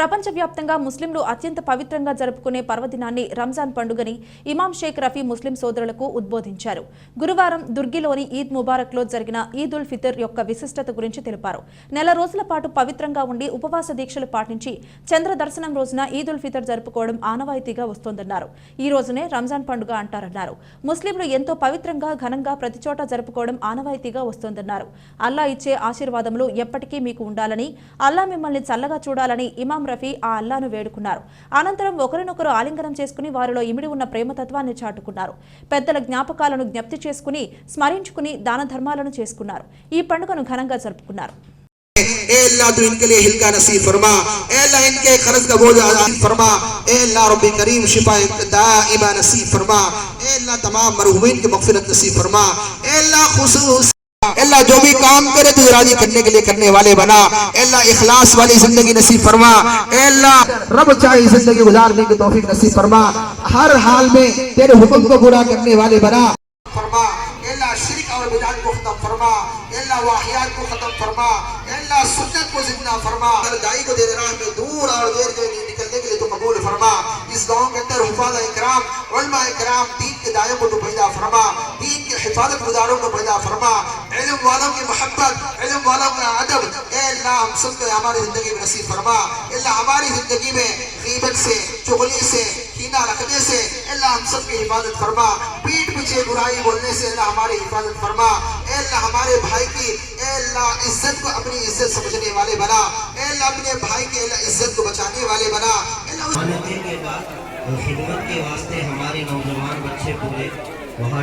ప్రపంచవ్యాప్తంగా ముస్లింలు అత్యంత పవిత్రంగా జరుపుకునే పర్వదినాన్ని రంజాన్ పండుగని ఇమాం షేక్ రఫీ ముస్లిం సోదరులకు ఉద్బోధించారు. గురువారం దుర్గిలోని ఈద్ ముబారక్లో జరిగిన ఈద్ ఉల్ ఫితర్ యొక్క విశిష్టత గురించి తెలిపారు. నెల రోజుల పాటు పవిత్రంగా ఉండి ఉపవాస దీక్షలు పాటించి చంద్ర దర్శనం రోజున ఈద్ ఉల్ ఫితర్ జరుపుకోవడం ఆనవాయితీగా వస్తోందన్నారు. ఈ రోజునే రంజాన్ పండుగ అంటారన్నారు. ముస్లింలు ఎంతో పవిత్రంగా ఘనంగా ప్రతి చోట జరుపుకోవడం ఆనవాయితీగా వస్తోందన్నారు. అల్లా ఇచ్చే ఆశీర్వాదములు ఎప్పటికీ మీకు ఉండాలని అల్లా మిమ్మల్ని చల్లగా చూడాలని ఇమాం రఫీ ఆ అల్లాను వేడుకున్నారు అనంతరం ఒకరినొకరు ఆలింగనం చేసుకుని వారిలో ఇమిడి ఉన్న ప్రేమతత్వాన్ని చాటుకున్నారు పెద్దల జ్ఞాపకాలను జ్ఞప్తి చేసుకుని స్మరించుకుని దాన ధర్మాలను చేసుకున్నారు ఈ పండుగను ఘనంగా జరుపుకున్నారు اے اللہ تو ان کے لیے ہلکا نصیب فرما اے اللہ ان کے قرض کا بوجھ آزاد فرما اے اللہ رب کریم شفا دائمہ نصیب فرما اے اللہ تمام مرحومین کی مغفرت نصیب فرما اے اللہ خصوص اے اللہ جو بھی کام کرے تو راضی کرنے کے لیے کرنے والے بنا۔ اللہ اخلاص والی زندگی نصیب فرما۔ اللہ رب چاہی زندگی گزارنے کی توفیق نصیب فرما۔ ہر حال میں تیرے حکم کو پورا کرنے والے بنا۔ فرما۔ اللہ شرک اور بدعت کو ختم فرما۔ اللہ واحیات کو ختم فرما۔ اللہ سنت کو زندہ فرما۔ ہر دائی کو دیر راہ میں دور اور دیر کے لیے نکلنے کے لیے تو قبول فرما۔ اس گاؤں کے اندر حفاظ اکرام، علماء اکرام دین کے دائیں کو تو پیدا فرما۔ دین کے حفاظت گزاروں کو پیدا فرما۔ علم والوں کی محبت، علم والوں کا ادب، اے اللہ، ہم سب کو ہماری زندگی میں نصیب فرما۔ اے اللہ، ہماری زندگی میں غیبت سے، چغلی سے، کینہ رکھنے سے، اے اللہ، ہم سب کی حفاظت فرما۔ پیٹ پیچھے برائی بولنے سے اللہ، ہماری حفاظت فرما۔ اے اللہ، ہمارے بھائی کی، اے اللہ، عزت کو اپنی عزت سمجھنے والے بنا۔ اے اللہ، اپنے بھائی کی اللہ، عزت کو بچانے والے بنا۔ اللہ اس کے بعد، خدمت کے واسطے ہمارے نوجوان بچے پورے، وہاں